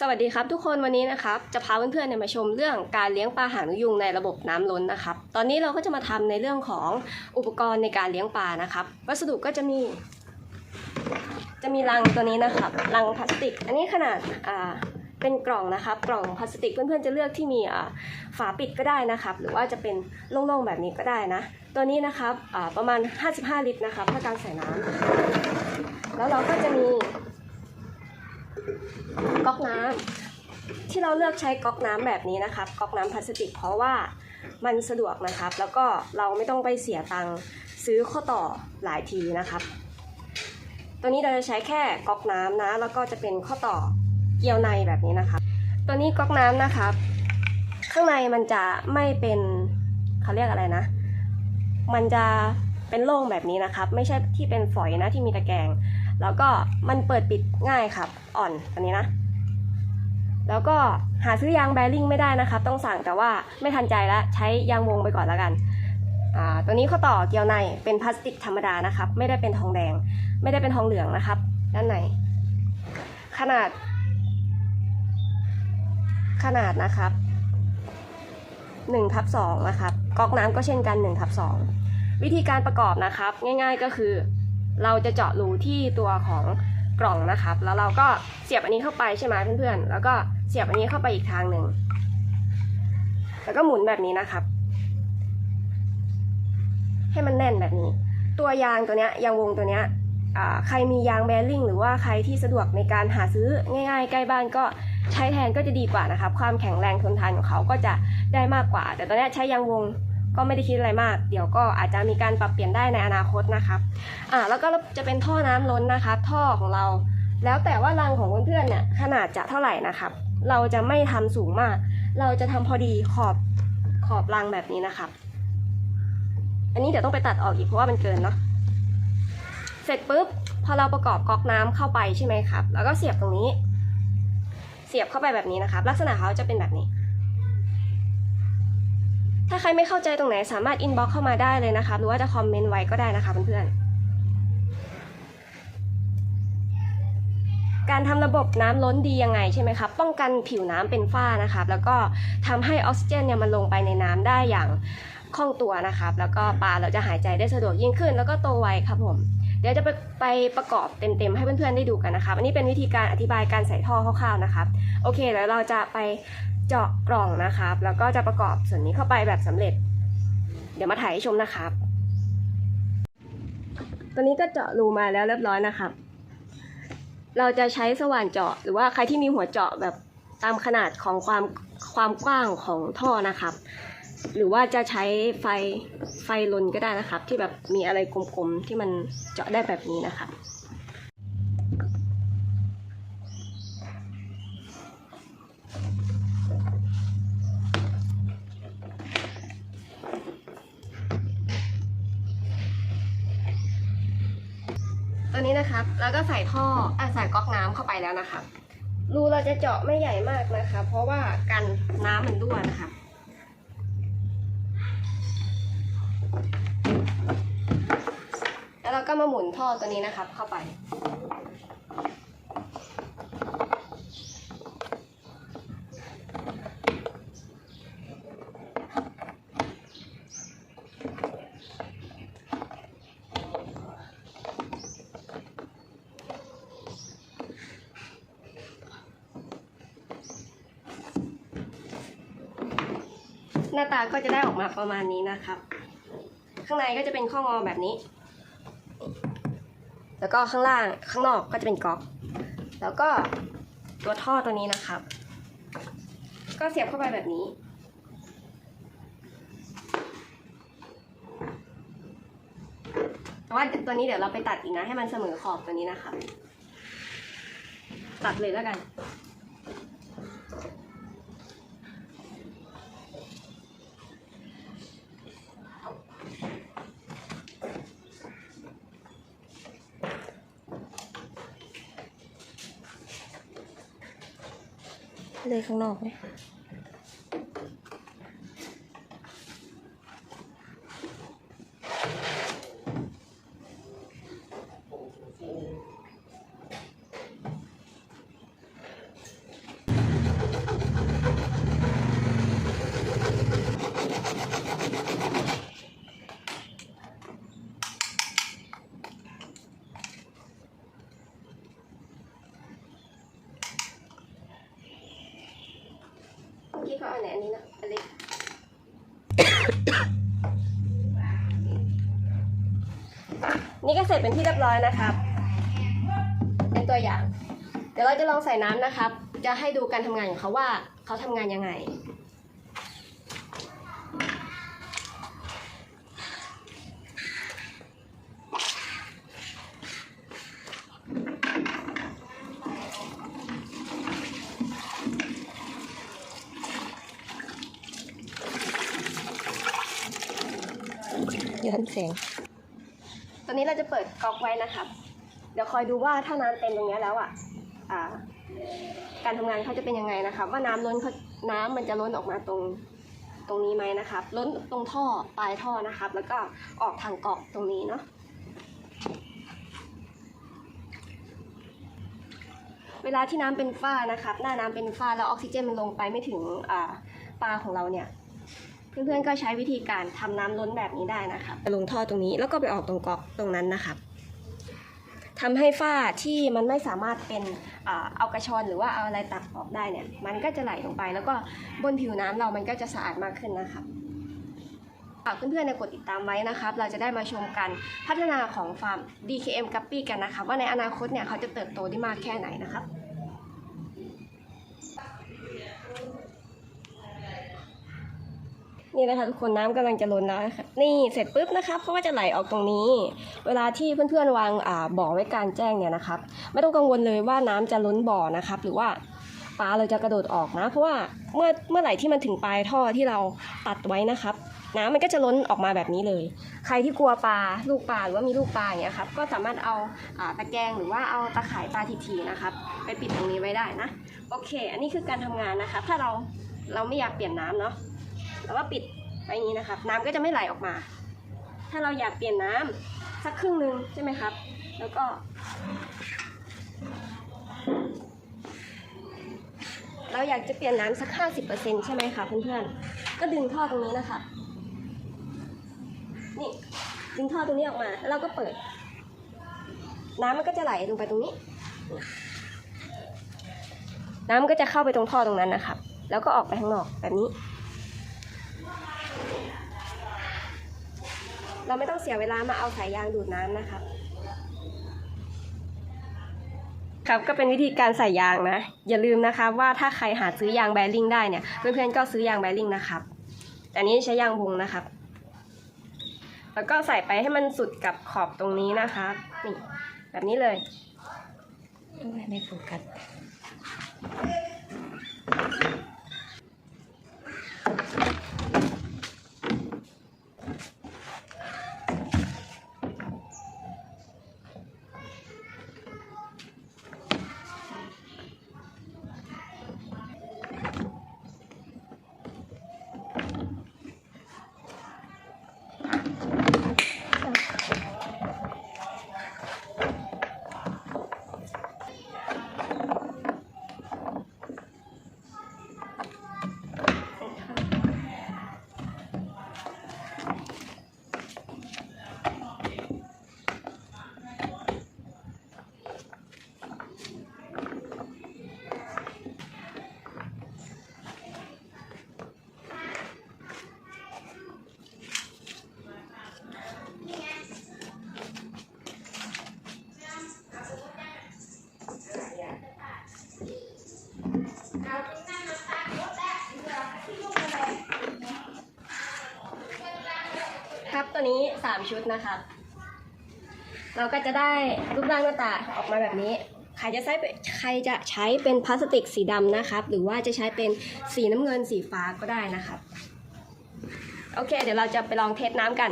สวัสดีครับทุกคนวันนี้นะครับจะพาเพื่อนๆเนี่ยมาชมเรื่องการเลี้ยงปลาหางนกยุงในระบบน้ำล้นนะครับ ตอนนี้เราก็จะมาทำในเรื่องของอุปกรณ์ในการเลี้ยงปลานะครับ วัสดุก็จะมี จะมีรังตัวนี้นะครับรังพลาสติก อันนี้ขนาดอ่าเป็นกล่องนะครับ กล่องพลาสติกเพื่อนๆจะเลือกที่มีฝาปิดก็ได้นะครับ หรือว่าจะเป็นโล่งๆแบบนี้ก็ได้นะ ตัวนี้นะครับประมาณ 55 ลิตรนะครับถ้าการใส่น้ำแล้วเราก็จะมี ก๊อกน้ำที่เราเลือกใช้ก๊อกน้ำแบบนี้นะครับ ก๊อกน้ำพลาสติก เพราะว่ามันสะดวกนะครับ แล้วก็เราไม่ต้องไปเสียตังค์ซื้อข้อต่อหลายทีนะครับ ตัวนี้เราจะใช้แค่ก๊อกน้ำนะ แล้วก็จะเป็นข้อต่อเกี่ยวในแบบนี้นะครับ ตัวนี้ก๊อกน้ำนะครับ ข้างในมันจะไม่เป็นเขาเรียกอะไรนะ มันจะเป็นโล่งแบบนี้นะครับ ไม่ใช่ที่เป็นฝอยนะที่มีตะแกรง แล้วก็มันเปิดปิดง่ายครับ อ่อนอันนี้นะ แล้วก็หาซื้อยางแบริ่งไม่ได้นะครับ ต้องสั่งแต่ว่าไม่ทันใจแล้วใช้ยางวงไปก่อนแล้วกันอ่าตัวนี้ข้อต่อเกลียวในเป็นพลาสติกธรรมดานะครับ ไม่ได้เป็นทองแดง ไม่ได้เป็นทองเหลืองนะครับ ด้านในขนาด ขนาดนะครับ1ทับ2นะครับก๊อกน้ำก็เช่นกัน1ทับ2วิธีการประกอบนะครับ ง่าย ๆก็คือ เราจะเจาะรูที่ตัวของกล่องนะครับ แล้วเราก็เสียบอันนี้เข้าไปใช่ไหมเพื่อนๆ แล้วก็เสียบอันนี้เข้าไปอีกทางหนึ่ง แล้วก็หมุนแบบนี้นะครับ ให้มันแน่นแบบนี้ ตัวยางตัวเนี้ยยางวงตัวเนี้ยใครมียางแบริ่งหรือว่าใครที่สะดวกในการหาซื้อง่ายๆ ใกล้บ้านก็ใช้แทนก็จะดีกว่านะครับ ความแข็งแรงทนทานของเขาก็จะได้มากกว่า แต่ตอนนี้ใช้ยางวง ก็ไม่ได้คิดอะไรมาก เดี๋ยวก็อาจจะมีการปรับเปลี่ยนได้ในอนาคตนะครับอ่าแล้วก็จะเป็นท่อน้ำล้นนะคะท่อของเรา แล้วแต่ว่ารังของเพื่อนๆเนี่ยขนาดจะเท่าไหร่นะครับ เราจะไม่ทำสูงมาก เราจะทำพอดีขอบขอบรังแบบนี้นะครับ อันนี้เดี๋ยวต้องไปตัดออกอีกเพราะว่ามันเกินเนาะเสร็จปุ๊บพอเราประกอบก๊อกน้ำเข้าไปใช่ไหมครับ แล้วก็เสียบตรงนี้ เสียบเข้าไปแบบนี้นะครับ ลักษณะเขาจะเป็นแบบนี้ ถ้าใครไม่เข้าใจตรงไหนสามารถอินบ็อกเข้ามาได้เลยนะคะ หรือว่าจะคอมเมนต์ไว้ก็ได้นะคะเพื่อนๆ การทำระบบน้ำล้นดียังไงใช่ไหมครับ ป้องกันผิวน้ำเป็นฝ้านะครับ แล้วก็ทำให้ออกซิเจนเนี่ยมันลงไปในน้ำได้อย่างคล่องตัวนะครับ แล้วก็ปลาเราจะหายใจได้สะดวกยิ่งขึ้น แล้วก็โตไวครับผม เดี๋ยวจะไปไปประกอบเต็มๆ ให้เพื่อนๆ ได้ดูกันนะครับ อันนี้เป็นวิธีการอธิบายการใส่ท่อคร่าวๆ นะครับ โอเค แล้วเราจะไป เจาะกล่องนะครับ แล้วก็จะประกอบส่วนนี้เข้าไปแบบสำเร็จ เดี๋ยวมาถ่ายให้ชมนะครับ ตอนนี้ก็เจาะรูมาแล้วเรียบร้อยนะครับ เราจะใช้สว่านเจาะ หรือว่าใครที่มีหัวเจาะแบบตามขนาดของความความกว้างของท่อนะครับ หรือว่าจะใช้ไฟไฟลนก็ได้นะครับ ที่แบบมีอะไรกลมๆที่มันเจาะได้แบบนี้นะครับ นี้นะครับ แล้วก็ใส่ท่ออใส่ก๊อกน้ำเข้าไปแล้วนะครับ รูเราจะเจาะไม่ใหญ่มากนะคะ เพราะว่ากันน้ำมันรั่วนะคะแล้วเราก็มาหมุนท่อตัวนี้นะครับเข้าไป หน้าตาก็จะได้ออกมาประมาณนี้นะครับ ข้างในก็จะเป็นข้องอแบบนี้ แล้วก็ข้างล่างข้างนอกก็จะเป็นก๊อก แล้วก็ตัวท่อตัวนี้นะครับ ก็เสียบเข้าไปแบบนี้ แต่ว่าตัวนี้เดี๋ยวเราไปตัดอีกนะ ให้มันเสมอขอบตัวนี้นะครับตัดเลยแล้วกัน เลยข้างนอกไหม อาไหนอันนี้นะอันเล็กนี่ก็เสร็จเป็นที่เรียบร้อยนะครับ เป็นตัวอย่าง เดี๋ยวเราจะลองใส่น้ำนะครับ จะให้ดูการทำงานของเขาว่าเขาทำงานยังไง ย้อนแสง ตอนนี้เราจะเปิดก๊อกไว้นะครับ เดี๋ยวคอยดูว่าถ้าน้ำเต็มตรงนี้แล้วอะอ่าการทำงานเขาจะเป็นยังไงนะครับ ว่าน้ำล้นเขาน้ำมันจะล้นออกมาตรงตรงนี้ไหมนะครับ ล้นตรงท่อปลายท่อนะครับ แล้วก็ออกทางก๊อกตรงนี้เนาะเวลาที่น้ำเป็นฝ้านะครับ หน้าน้ำเป็นฝ้าแล้วออกซิเจนมันลงไปไม่ถึงปลาของเราเนี่ย เพื่อนๆก็ใช้วิธีการทำน้ำล้นแบบนี้ได้นะครับลงท่อตรงนี้แล้วก็ไปออกตรงกอกตรงนั้นนะครับทำให้ฝ้าที่มันไม่สามารถเป็นอเอากระชอนหรือว่าเอาอะไรตักออกได้เนี่ยมันก็จะไหลลงไป แล้วก็บนผิวน้ำเรามันก็จะสะอาดมากขึ้นนะครับฝากเพื่อนๆในกดติดตามไว้นะครับ เราจะได้มาชมกันพัฒนาของฟาร์ม DKM Guppy กันนะครับว่าในอนาคตเนี่ยเขาจะเติบโตได้มากแค่ไหนนะครับ นี่นะคะทุกคนน้ำกำลังจะล้นแล้วนะคะนี่เสร็จปุ๊บนะครับเขาก็จะไหลออกตรงนี้ เวลาที่เพื่อนๆวางอ่าบ่อไว้กลารแจ้งเนี่ยนะครับ ไม่ต้องกังวลเลยว่าน้ำจะล้นบ่อนะครับ หรือว่าปลาเราจะกระโดดออกนะ เพราะว่าเมื่อเมื่อไหร่ที่มันถึงปลายท่อที่เราตัดไว้นะครับน้ำมันก็จะล้นออกมาแบบนี้เลย ใครที่กลัวปลาลูกปลาหรือว่ามีลูกปลาอย่างเงี้ยครับ ก็สามารถเอาอ่าตะแกรงหรือว่าเอาตะข่ายปลาทีๆนะครับ ไปปิดตรงนี้ไว้ได้นะ โอเค อันนี้คือการทำงานนะคะถ้าเราเราไม่อยากเปลี่ยนน้ำเนาะ แล้วก็ปิดไว้นี้นะครับ น้ำก็จะไม่ไหลออกมา ถ้าเราอยากเปลี่ยนน้ำสักครึ่งหนึ่งใช่ไหมครับ แล้วก็เราอยากจะเปลี่ยนน้ำสักห้าสิบเปอร์เซ็นใช่ไหมคะเพื่อนๆ ก็ดึงท่อตรงนี้นะคะ นี่ดึงท่อตรงนี้ออกมา แล้วเราก็เปิด น้ำมันก็จะไหลลงไปตรงนี้ น้ำก็จะเข้าไปตรงท่อตรงนั้นนะครับ แล้วก็ออกไปข้างนอกแบบนี้ เราไม่ต้องเสียเวลามาเอาสายยางดูดน้ำนะครับครับก็เป็นวิธีการใส่ยางนะ อย่าลืมนะคะว่าถ้าใครหาซื้อยางแบริ่งได้เนี่ยเพื่อนๆก็ซื้อยางแบริ่งนะครับแต่อันนี้ใช้ยางวงนะครับแล้วก็ใส่ไปให้มันสุดกับขอบตรงนี้นะครับนี่แบบนี้เลยไม่โฟกัส ครับ ตัวนี้สามชุดนะครับ เราก็จะได้รูปร่างหน้าตาออกมาแบบนี้ ใครจะใช้ใครจะใช้เป็นพลาสติกสีดำนะครับ หรือว่าจะใช้เป็นสีน้ำเงินสีฟ้าก็ได้นะครับ โอเค เดี๋ยวเราจะไปลองเทสน้ำกัน